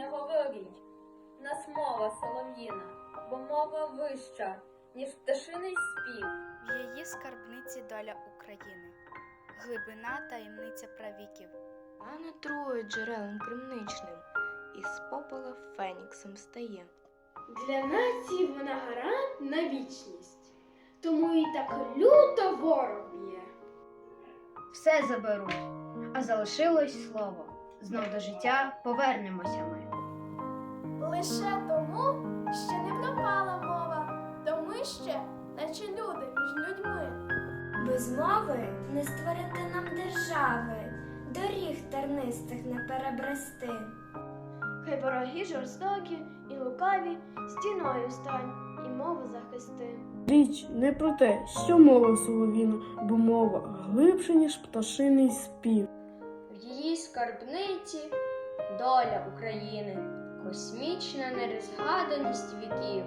говоріть. Нас мова солов'їна, бо мова вища, ніж пташиний спів. В її скарбниці доля України, глибина таємниця правіків. А не трує джерелом кримничним, із попела феніксом стає. Для нації вона гарант на вічність, тому і так люто ворог б'є. Все заберуть, а залишилось слово. Знов до життя повернемося ми. Лише тому, що не пропала мова, то ми ще, наче люди між людьми. Без мови не створити нам держави, доріг тернистих не перебрести. Хай вороги жорстокі і лукаві стіною стань і мову захисти. Річ не про те, що мова солов'їна, бо мова глибше, ніж пташиний спів. Скарбниці доля України, космічна нерозгаданість віків.